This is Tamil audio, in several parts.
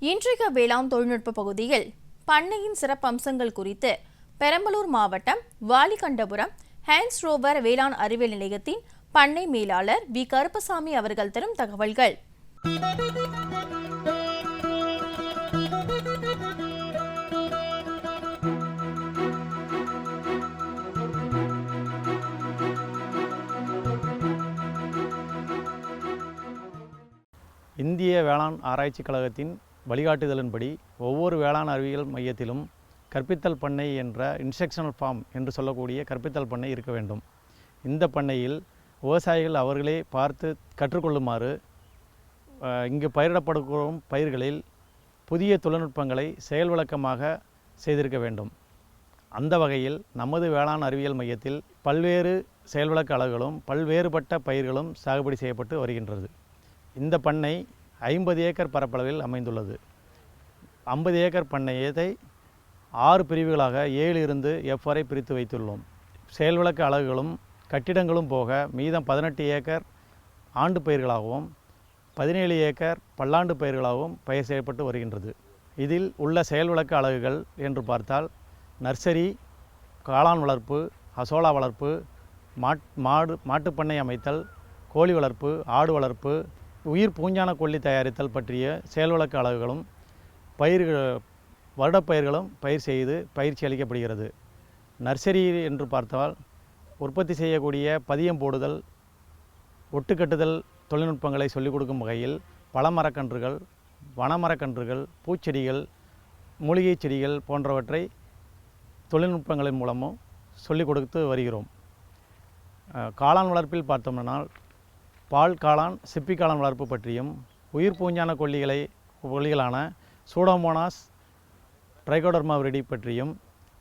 இன்றைய வேளாண் தொழில்நுட்ப பகுதியில் பண்ணையின் சிறப்பம்சங்கள் குறித்து பெரம்பலூர் மாவட்டம் வாலிகண்டபுரம் ஹேண்ட்ஸ் ரோவர் வேளாண் அறிவியல் நிலையத்தின் பண்ணை மேலாளர் வி கருப்பசாமி அவர்கள் தரும் தகவல்கள். இந்திய வேளாண் ஆராய்ச்சி கழகத்தின் வழிகாட்டுதலின்படி ஒவ்வொரு வேளாண் அறிவியல் மையத்திலும் கற்பித்தல் பண்ணை என்ற இன்ஸ்ட்ரக்ஷனல் ஃபார்ம் என்று சொல்லக்கூடிய கற்பித்தல் பண்ணை இருக்க வேண்டும். இந்த பண்ணையில் விவசாயிகள் அவர்களே பார்த்து கற்றுக்கொள்ளுமாறு இங்கு பயிரிடப்படும் பயிர்களில் புதிய தொழில்நுட்பங்களை செயல் விளக்கமாக செய்திருக்க வேண்டும். அந்த வகையில் நமது வேளாண் அறிவியல் மையத்தில் பல்வேறு செயல்விளக்க அளவுகளும் பல்வேறுபட்ட பயிர்களும் சாகுபடி செய்யப்பட்டு வருகின்றது. இந்த பண்ணை ஐம்பது ஏக்கர் பரப்பளவில் அமைந்துள்ளது. ஐம்பது ஏக்கர் பண்ணையத்தை ஆறு பிரிவுகளாக ஏழு இருந்து எஃப் வரை பிரித்து வைத்துள்ளோம். செயல்விளக்க அலகுகளும் கட்டிடங்களும் போக மீதம் பதினெட்டு ஏக்கர் ஆண்டு பயிர்களாகவும் பதினேழு ஏக்கர் பல்லாண்டு பயிர்களாகவும் பயிர் செய்யப்பட்டு வருகின்றது. இதில் உள்ள செயல்விளக்க அலகுகள் என்று பார்த்தால் நர்சரி காளான் வளர்ப்பு அசோலா வளர்ப்பு மாட் மாடு மாட்டுப்பண்ணை அமைத்தல் கோழி வளர்ப்பு ஆடு வளர்ப்பு உயிர் பூஞ்சான கொல்லி தயாரித்தல் பற்றிய செயல்விளக்க அளவுகளும் பயிர்கள் வருடப்பயிர்களும் பயிர் செய்து பயிற்சி அளிக்கப்படுகிறது. நர்சரி என்று பார்த்தால் உற்பத்தி செய்யக்கூடிய பதியம் போடுதல் ஒட்டுக்கட்டுதல் தொழில்நுட்பங்களை சொல்லிக் கொடுக்கும் வகையில் பழமரக்கன்றுகள் வனமரக்கன்றுகள் பூச்செடிகள் மூலிகை செடிகள் போன்றவற்றை தொழில்நுட்பங்களின் மூலமும் சொல்லிக் கொடுத்து வருகிறோம். காளான் வளர்ப்பில் பார்த்தோம்னால் பால் காளான் சிப்பி காளான் வளர்ப்பு பற்றியும் உயிர் பூஞ்சான கொல்லிகளை கொல்லிகளான சூடோமோனாஸ் ட்ரைகோடர்மா விரடி பற்றியும்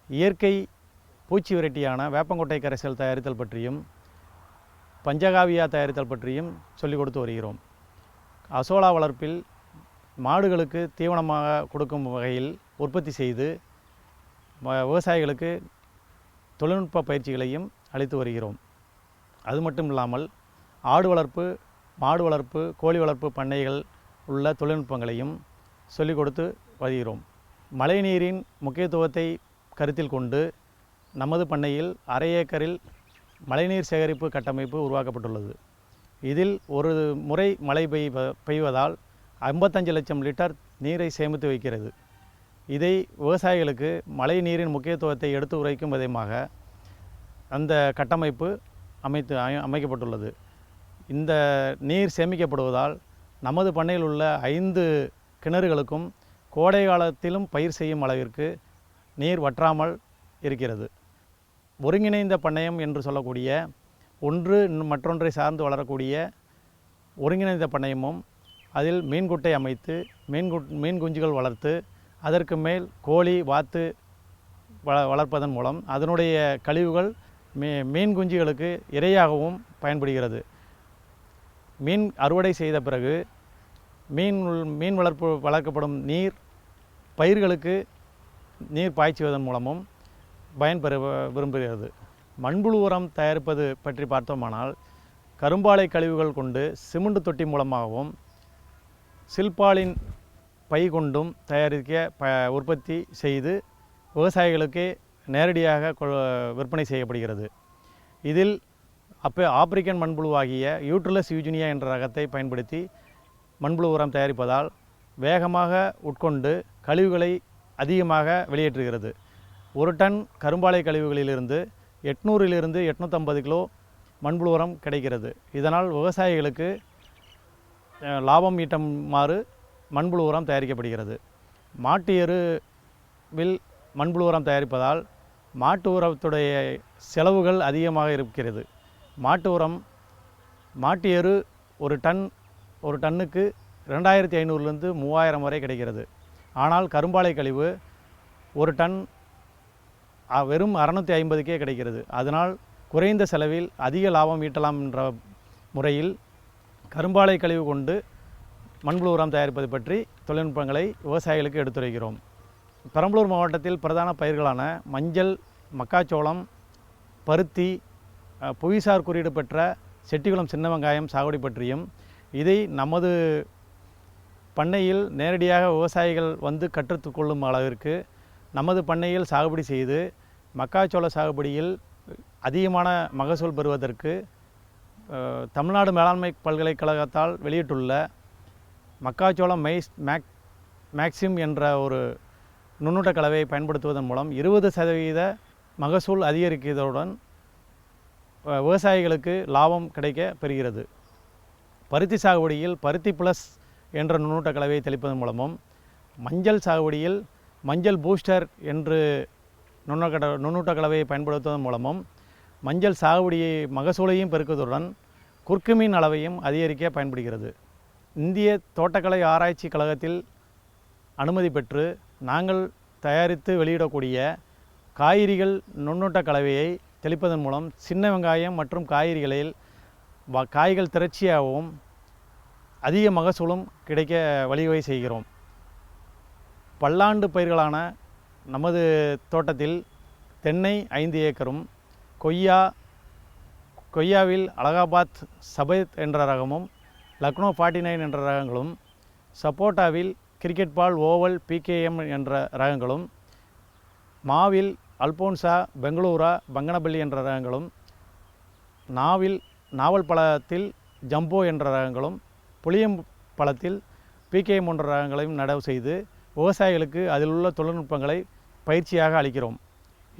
இயற்கை பூச்சி விரட்டியான வேப்பங்கொட்டை கரைசல் தயாரித்தல் பற்றியும் பஞ்சகாவியா தயாரித்தல் பற்றியும் சொல்லிக் கொடுத்து வருகிறோம். அசோலா வளர்ப்பில் மாடுகளுக்கு தீவனமாக கொடுக்கும் வகையில் உற்பத்தி செய்து விவசாயிகளுக்கு தொழில்நுட்ப பயிற்சிகளையும் அளித்து வருகிறோம். அது மட்டும் இல்லாமல் ஆடு வளர்ப்பு மாடு வளர்ப்பு கோழி வளர்ப்பு பண்ணைகள் உள்ள தொழில்நுட்பங்களையும் சொல்லிக் கொடுத்து வருகிறோம். மழைநீரின் முக்கியத்துவத்தை கருத்தில் கொண்டு நமது பண்ணையில் அரை ஏக்கரில் மழைநீர் சேகரிப்பு கட்டமைப்பு உருவாக்கப்பட்டுள்ளது. இதில் ஒரு முறை மழை பெய் பெய்வதால் ஐம்பத்தஞ்சு லட்சம் லிட்டர் நீரை சேமித்து வைக்கிறது. இதை விவசாயிகளுக்கு மழை நீரின் முக்கியத்துவத்தை எடுத்து உரைக்கும் விதமாக அந்த கட்டமைப்பு அமைத்து அமை- அமைக்கப்பட்டுள்ளது. இந்த நீர் சேமிக்கப்படுவதால் நமது பண்ணையில் உள்ள ஐந்து கிணறுகளுக்கும் கோடை காலத்திலும் பயிர் செய்யும் அளவிற்கு நீர் வற்றாமல் இருக்கிறது. ஒருங்கிணைந்த பண்ணையம் என்று சொல்லக்கூடிய ஒன்று மற்றொன்றை சார்ந்து வளரக்கூடிய ஒருங்கிணைந்த பண்ணையமும் அதில் மீன்குட்டை அமைத்து மீன்கு மீன் குஞ்சுகள் வளர்த்து அதற்கு மேல் கோழி வாத்து வள வளர்ப்பதன் மூலம் அதனுடைய கழிவுகள் மீ மீன் குஞ்சுகளுக்கு இரையாகவும் பயன்படுகிறது. மீன் அறுவடை செய்த பிறகு மீன் மீன் வளர்ப்பு வளர்க்கப்படும் நீர் பயிர்களுக்கு நீர் பாய்ச்சுவதன் மூலமும் பயன்பெற விரும்புகிறது. மண்புழு உரம் தயாரிப்பது பற்றி பார்த்தோமானால் கரும்பாலை கழிவுகள் கொண்டு சிமெண்ட் தொட்டி மூலமாகவும் சில்பாலின் பை கொண்டும் தயாரிக்க ப உற்பத்தி செய்து விவசாயிகளுக்கு நேரடியாக விற்பனை செய்யப்படுகிறது. இதில் அப்போ ஆப்பிரிக்கன் மண்புழுவாகிய யூட்ரலஸ் யூஜினியா என்ற ரகத்தை பயன்படுத்தி மண்புழு உரம் தயாரிப்பதால் வேகமாக உட்கொண்டு கழிவுகளை அதிகமாக வெளியேற்றுகிறது. ஒரு டன் கரும்பாலை கழிவுகளிலிருந்து எட்நூறிலிருந்து எட்நூற்றம்பது கிலோ மண்புழு உரம் கிடைக்கிறது. இதனால் விவசாயிகளுக்கு லாபம் ஈட்டுமாறு மண்புழு உரம் தயாரிக்கப்படுகிறது. மாட்டு எருவில் மண்புழு உரம் தயாரிப்பதால் மாட்டு உரத்துடைய செலவுகள் அதிகமாக இருக்கிறது. மாட்டு உரம் மாட்டு எரு ஒரு டன் ஒரு டன்னுக்கு ரெண்டாயிரத்தி ஐநூறுலேருந்து மூவாயிரம் வரை கிடைக்கிறது. ஆனால் கரும்பாலை கழிவு ஒரு டன் வெறும் அறநூற்றி ஐம்பதுக்கே கிடைக்கிறது. அதனால் குறைந்த செலவில் அதிக லாபம் ஈட்டலாம் என்ற முறையில் கரும்பாலை கழிவு கொண்டு மண்புழு உரம் தயாரிப்பது பற்றி தொழில்நுட்பங்களை விவசாயிகளுக்கு எடுத்துரைக்கிறோம். பெரம்பலூர் மாவட்டத்தில் பிரதான பயிர்களான மஞ்சள் மக்காச்சோளம் பருத்தி புவிசார் குறியீடு பெற்ற செட்டிகுளம் சின்ன வெங்காயம் சாகுபடி பற்றியும் இதை நமது பண்ணையில் நேரடியாக விவசாயிகள் வந்து கற்றுக்கொள்ளும் அளவிற்கு நமது பண்ணையில் சாகுபடி செய்து மக்காச்சோள சாகுபடியில் அதிகமான மகசூல் பெறுவதற்கு தமிழ்நாடு மேலாண்மை பல்கலைக்கழகத்தால் வெளியிட்டுள்ள மக்காச்சோளம் மைஸ் மேக் மேக்சிம் என்ற ஒரு நுண்ணூட்ட கலவையை பயன்படுத்துவதன் மூலம் இருபது சதவீத மகசூல் அதிகரிக்கிறதுடன் விவசாயிகளுக்கு லாபம் கிடைக்க பெறுகிறது. பருத்தி சாகுபடியில் பருத்தி ப்ளஸ் என்ற நுண்ணூட்ட கலவையை தெளிப்பதன் மூலமும் மஞ்சள் சாகுபடியில் மஞ்சள் பூஸ்டர் என்று நுண்ணூட்ட நுண்ணூட்ட கலவையை பயன்படுத்துவதன் மூலமும் மஞ்சள் சாகுபடியை மகசூலையும் பெருக்குவதுடன் குர்க்குமின் அளவையும் அதிகரிக்க பயன்படுகிறது. இந்திய தோட்டக்கலை ஆராய்ச்சி கழகத்தில் அனுமதி பெற்று நாங்கள் தயாரித்து வெளியிடக்கூடிய காய்கறிகள் நுண்ணூட்ட கலவையை தெளிப்பதன் மூலம் சின்ன வெங்காயம் மற்றும் காய்கறிகளில் காய்கள் திரட்சியாகவும் அதிக மகசூலும் கிடைக்க வழிவகை செய்கிறோம். பல்லாண்டு பயிர்களான நமது தோட்டத்தில் தென்னை ஐந்து ஏக்கரும் கொய்யா கொய்யாவில் அலகாபாத் சபேத் என்ற ரகமும் லக்னோ ஃபார்ட்டி நைன் என்ற ரகங்களும் சப்போட்டாவில் கிரிக்கெட் பால் ஓவல் பிகேஎம் என்ற ரகங்களும் மாவில் அல்போன்சா பெங்களூரா பங்கனபள்ளி என்ற ரகங்களும் நாவில் நாவல் பழத்தில் ஜம்போ என்ற ரகங்களும் புளியம் பழத்தில் பிகேஎம் போன்ற ரகங்களையும் நடவு செய்து விவசாயிகளுக்கு அதில் உள்ள தொழில்நுட்பங்களை பயிற்சியாக அளிக்கிறோம்.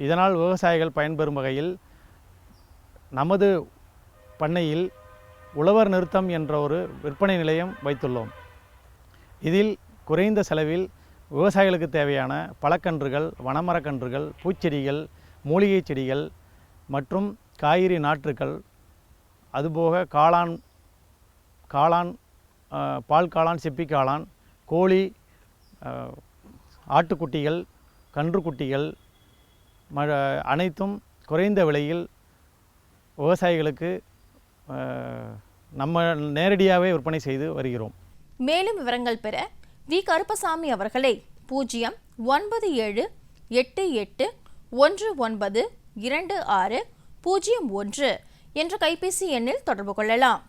இதனால் விவசாயிகள் பயன்பெறும் வகையில் நமது பண்ணையில் உழவர் நிறுத்தம் என்ற ஒரு விற்பனை நிலையம் வைத்துள்ளோம். இதில் குறைந்த செலவில் விவசாயிகளுக்கு தேவையான பழக்கன்றுகள் வனமரக்கன்றுகள் பூச்செடிகள் மூலிகை செடிகள் மற்றும் காய்கறி நாற்றுக்கள் அதுபோக காளான் காளான் பால் காளான் சிப்பி காளான் கோழி ஆட்டுக்குட்டிகள் கன்றுக்குட்டிகள் ம அனைத்தும் குறைந்த விலையில் விவசாயிகளுக்கு நம்ம நேரடியாகவே விற்பனை செய்து வருகிறோம். மேலும் விவரங்கள் பெற வி. கருப்பசாமி அவர்களை பூஜ்ஜியம் ஒன்பது ஏழு எட்டு எட்டு ஒன்று ஒன்பது இரண்டு ஆறு பூஜ்ஜியம் ஒன்று என்ற கைபேசி எண்ணில் தொடர்பு கொள்ளலாம்.